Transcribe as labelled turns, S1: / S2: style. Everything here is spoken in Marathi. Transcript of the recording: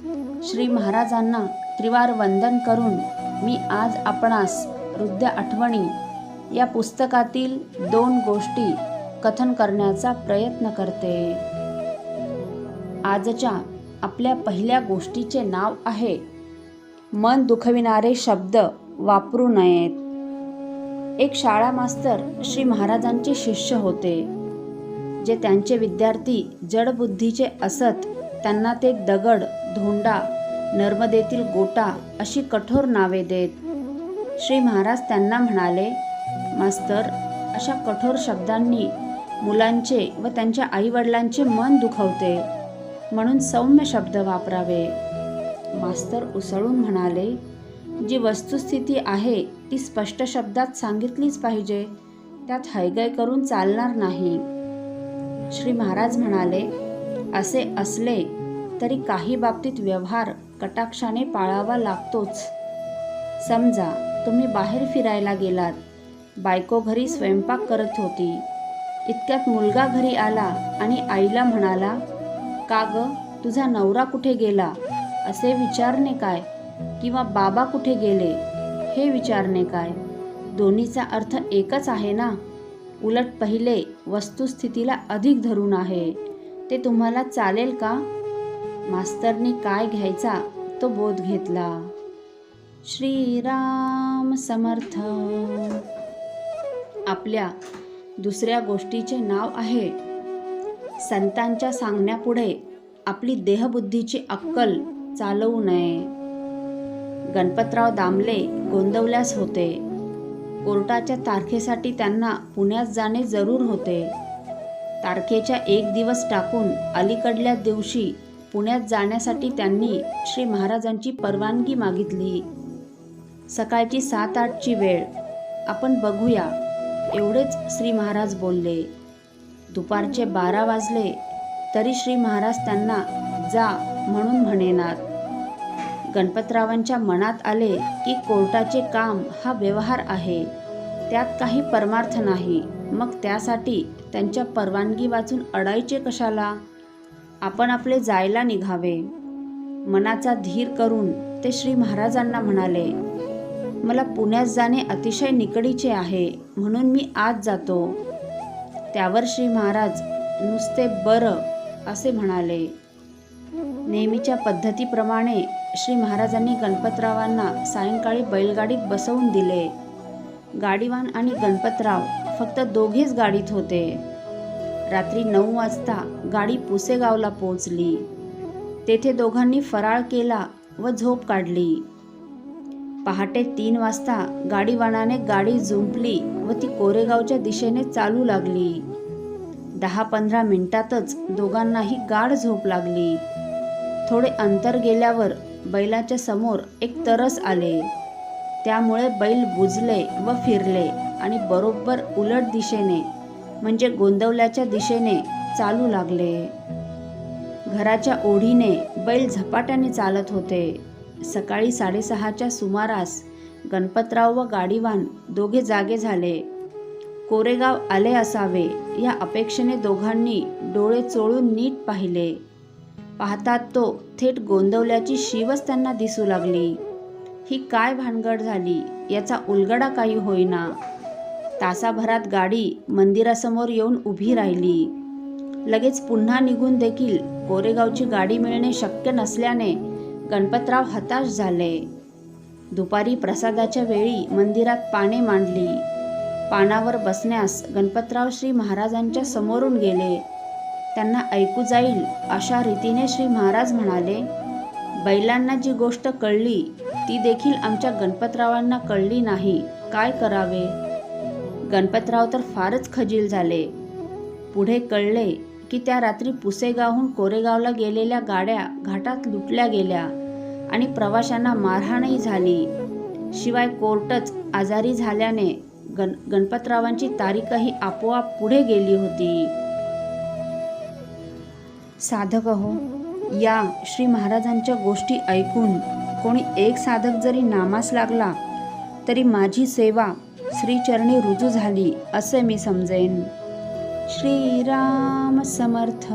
S1: श्री महाराजांना त्रिवार वंदन करून मी आज आपणास हृदय आठवणी या पुस्तकातील दोन गोष्टी कथन करण्याचा प्रयत्न करते. आजच्या आपल्या पहिल्या गोष्टीचे नाव आहे मन दुखविणारे शब्द वापरू नयेत. एक शाळा मास्तर श्री महाराजांचे शिष्य होते जे त्यांचे विद्यार्थी जडबुद्धीचे असत त्यांना ते दगड धोंडा नर्मदेतील गोटा अशी कठोर नावे देत. श्री महाराज त्यांना म्हणाले मास्तर अशा कठोर शब्दांनी मुलांचे व त्यांच्या आईवडिलांचे मन दुखवते म्हणून सौम्य शब्द वापरावे. मास्तर उसळून म्हणाले जी वस्तुस्थिती आहे ती स्पष्ट शब्दात सांगितलीच पाहिजे. त्यात हैगय करून चालणार नाही. श्री महाराज म्हणाले असे असले तरी काही बाबतीत व्यवहार कटाक्षाने पाळावा लागतोच. समजा तुम्ही बाहेर फिरायला गेलात. बायको घरी स्वयंपाक करत होती. इतक्यात मुलगा घरी आला आणि आईला म्हणाला का ग तुझा नवरा कुठे गेला? असे विचारणे काय? किंवा बाबा कुठे गेले? हे विचारणे काय? दोन्हीचा अर्थ एकच आहे ना? उलट पहिले वस्तुस्थितीला अधिक धरून आहे. ते तुम्हाला चालेल का? मास्तरनी काय घ्यायचा तो बोध घेतला. श्रीराम समर्थ. आपल्या दुसऱ्या गोष्टीचे नाव आहे. संतांच्या सांगण्यापुढे आपली देहबुद्धीची अक्कल चालवू नये. गणपतराव दामले गोंदवल्यास होते. कोर्टाच्या तारखेसाठी त्यांना पुण्यात जाणे जरूर होते. तारखेच्या एक दिवस टाकून अलीकडल्या दिवशी पुण्यात जाण्यासाठी त्यांनी श्री महाराजांची परवानगी मागितली. सकाळची सात आठची वेळ. आपण बघूया. एवढेच श्री महाराज बोलले. दुपारचे बारा वाजले. तरी श्री महाराज त्यांना जा म्हणून म्हणेनात. गणपतरावांच्या मनात आले की कोर्टाचे काम हा व्यवहार आहे. त्यात काही परमार्थ नाही. मग त्यासाठी त्यांच्या परवानगी वाचून अडायचे कशाला? आपण आपले जायला निघावे. मनाचा धीर करून ते श्री महाराजांना म्हणाले मला पुण्यात जाणे अतिशय निकडीचे आहे म्हणून मी आज जातो. त्यावर श्री महाराज नुसते बरं असे म्हणाले. नेहमीच्या पद्धतीप्रमाणे श्री महाराजांनी गणपतरावांना सायंकाळी बैलगाडीत बसवून दिले. गाडीवान आणि गणपतराव फक्त दोघेच गाडीत होते. रात्री नऊ वाजता गाडी पुसेगावला पोहोचली. तेथे दोघांनी फराळ केला व झोप काढली. पहाटे तीन वाजता गाडीवानाने गाडी झुंपली व ती कोरेगावच्या दिशेने चालू लागली. दहा पंधरा मिनिटातच दोघांनाही गाढ झोप लागली. थोडे अंतर गेल्यावर बैलाच्या समोर एक तरस आले. त्यामुळे बैल बुजले व फिरले आणि बरोबर उलट दिशेने म्हणजे गोंदवल्याच्या दिशेने चालू लागले. घराच्या ओढीने बैल झपाट्याने चालत होते. सकाळी साडेसहाच्या सुमारास गणपतराव व गाडीवान दोघे जागे झाले. कोरेगाव आले असावे या अपेक्षेने दोघांनी डोळे चोळून नीट पाहिले. पाहतात तो थेट गोंदवल्याची शिवच त्यांना दिसू लागली. ही काय भानगड झाली? याचा उलगडा काही होईना. तासाभरात गाडी मंदिरासमोर येऊन उभी राहिली. लगेच पुन्हा निघून देखील कोरेगावची गाडी मिळणे शक्य नसल्याने गणपतराव हताश झाले. दुपारी प्रसादाच्या वेळी मंदिरात पाने मांडली. पानावर बसण्यास गणपतराव श्री महाराजांच्या समोरून गेले. त्यांना ऐकू जाईल अशा रीतीने श्री महाराज म्हणाले बैलांना जी गोष्ट कळली ती देखील आमच्या गणपतरावांना कळली नाही. काय करावे? गणपतराव तर फारच खजील झाले. पुढे कळले की त्या रात्री पुसेगावहून कोरेगावला गेलेल्या गाड्या घाटात लुटल्या गेल्या आणि प्रवाशांना मारहाणही झाली. शिवाय कोर्टच आजारी झाल्याने गण गणपतरावांची तारीखही आपोआप पुढे गेली होती. साधक हो या श्री महाराजांच्या गोष्टी ऐकून कोणी एक साधक जरी नामास लागला तरी माझी सेवा श्रीचरणी रुजू झाली असे मी समजेन. श्रीराम समर्थ.